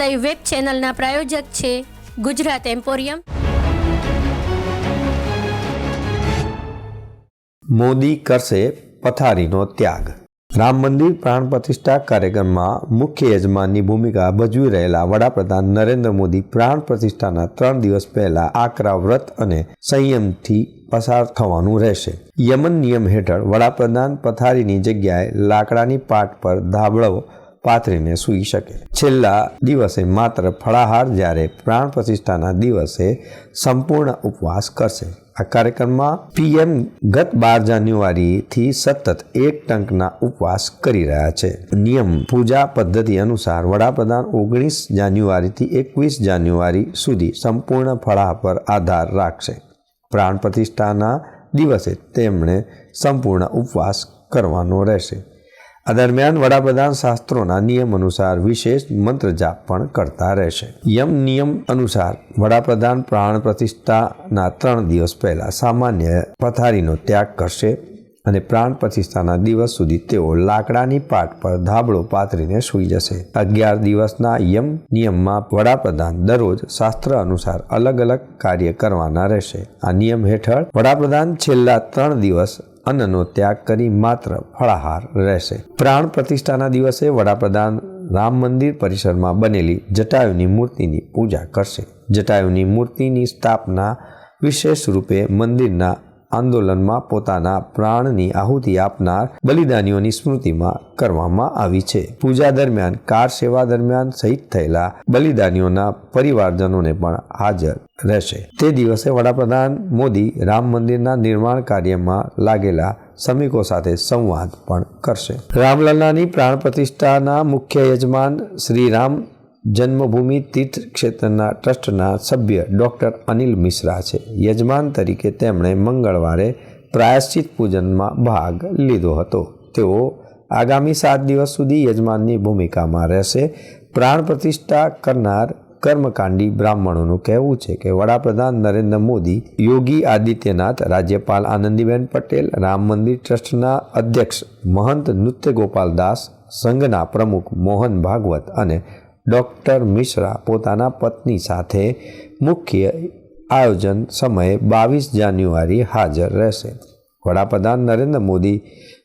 Live web ચેનલના પ્રાયોજક છે Gujarat emporium Modi કરશે પથારીનો ત્યાગ. રામ મંદિર પ્રાણ પ્રતિષ્ઠા કાર્યક્રમમાં મુખ્ય યજમાનની ભૂમિકા ભજવી રહેલા વડાપ્રધાન નરેન્દ્ર મોદી પ્રાણ પ્રતિષ્ઠાના ત્રણ દિવસ પહેલા આકરા વ્રત અને સંયમથી પસાર થવાનું રહેશે. યમન નિયમ હેઠળ વડાપ્રધાન પથારીની જગ્યાએ લાકડાની પાટ પર ધાબળો પાથરીને સૂઈ શકે. છેલ્લા દિવસે માત્ર ફળાહાર જ્યારે પ્રાણ પ્રતિષ્ઠાના દિવસે સંપૂર્ણ ઉપવાસ કરશે. આ કાર્યક્રમમાં પીએમ ગત બાર જાન્યુઆરીથી સતત એક ટંકના ઉપવાસ કરી રહ્યા છે. નિયમ પૂજા પદ્ધતિ અનુસાર વડાપ્રધાન ઓગણીસ જાન્યુઆરીથી એકવીસ જાન્યુઆરી સુધી સંપૂર્ણ ફળાહ પર આધાર રાખશે. પ્રાણ પ્રતિષ્ઠાના દિવસે તેમણે સંપૂર્ણ ઉપવાસ કરવાનો રહેશે. આ દરમિયાન વડાપ્રધાન શાસ્ત્રોના નિયમ અનુસાર વિશેષ મંત્ર જાપ પણ કરતા રહેશે. યમ નિયમ અનુસાર વડાપ્રધાન પ્રાણ પ્રતિષ્ઠાના ત્રણ દિવસ પહેલા સામાન્ય પથારીનો ત્યાગ કરશે અને પ્રાણ પ્રતિષ્ઠાના દિવસ સુધી તેઓ લાકડાની પાટ પર ધાબળો પાથરીને સૂઈ જશે. અગિયાર દિવસના યમ નિયમમાં વડાપ્રધાન દરરોજ શાસ્ત્ર અનુસાર અલગ અલગ કાર્ય કરવાના રહેશે. આ નિયમ હેઠળ વડાપ્રધાન છેલ્લા ત્રણ દિવસ અન્નનો ત્યાગ કરી માત્ર ફળાહાર રહેશે. પ્રાણ પ્રતિષ્ઠાના દિવસે વડાપ્રધાન રામ મંદિર પરિસરમાં બનેલી જટાયુની મૂર્તિની પૂજા કરશે. જટાયુની મૂર્તિની સ્થાપના વિશેષ રૂપે મંદિરના આંદોલનમાં પોતાના પ્રાણની આહુતિ આપનાર બલિદાનીઓની સ્મૃતિમાં કરવામાં આવી છે. પૂજા દરમિયાન, કાર સેવા દરમિયાન શહીદ થયેલા બલિદાનીઓના પરિવારજનોને પણ હાજર રહેશે. તે દિવસે વડાપ્રધાન મોદી રામ મંદિરના નિર્માણ કાર્યમાં લાગેલા શ્રમિકો સાથે સંવાદ પણ કરશે. રામલલ્લાની પ્રાણ પ્રતિષ્ઠાના મુખ્ય યજમાન શ્રી રામ જન્મભૂમિ તીર્થ ક્ષેત્રના ટ્રસ્ટના સભ્ય ડૉક્ટર અનિલ મિશ્રા છે. યજમાન તરીકે તેમણે મંગળવારે પ્રાયશ્ચિત પૂજનમાં ભાગ લીધો હતો. તેઓ આગામી સાત દિવસ સુધી યજમાનની ભૂમિકામાં રહેશે. પ્રાણ પ્રતિષ્ઠા કરનાર કર્મકાંડી બ્રાહ્મણોનું કહેવું છે કે વડાપ્રધાન નરેન્દ્ર મોદી, યોગી આદિત્યનાથ, રાજ્યપાલ આનંદીબેન પટેલ, રામ મંદિર ટ્રસ્ટના અધ્યક્ષ મહંત નૃત્ય ગોપાલ દાસ, સંઘના પ્રમુખ મોહન ભાગવત અને ડૉક્ટર મિશ્રા પોતાના પત્ની સાથે મુખ્ય આયોજન સમયે બાવીસ જાન્યુઆરી હાજર રહેશે. વડાપ્રધાન નરેન્દ્ર મોદી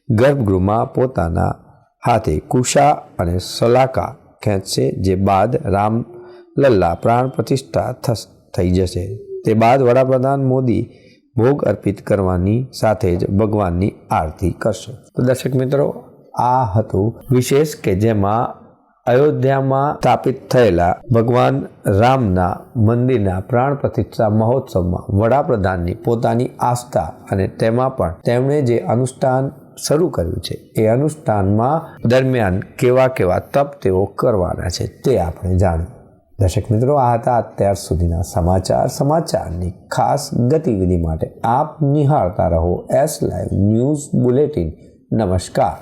ગર્ભગૃહમાં પોતાના હાથે કુશા અને સલાકા ખેંચશે, જે બાદ રામ લલ્લા પ્રાણ પ્રતિષ્ઠા થઈ જશે. તે બાદ વડાપ્રધાન મોદી ભોગ અર્પિત કરવાની સાથે જ ભગવાનની આરતી કરશે. તો દર્શક મિત્રો, આ હતું વિશેષ કે જેમાં અયોધ્યામાં સ્થાપિત થયેલા ભગવાન રામના મંદિરના પ્રાણ પ્રતિષ્ઠા મહોત્સવમાં વડાપ્રધાનની પોતાની આસ્થા અને તેમાં પણ તેમણે જે અનુષ્ઠાન શરૂ કર્યું છે, એ અનુષ્ઠાનમાં દરમિયાન કેવા કેવા તપ તેઓ કરવાના છે તે આપણે જાણ્યું. દર્શક મિત્રો, આ હતા અત્યાર સુધીના સમાચાર. સમાચારની ખાસ ગતિવિધિ માટે આપ નિહાળતા રહો એસ લાઈવ ન્યૂઝ બુલેટિન નમસ્કાર.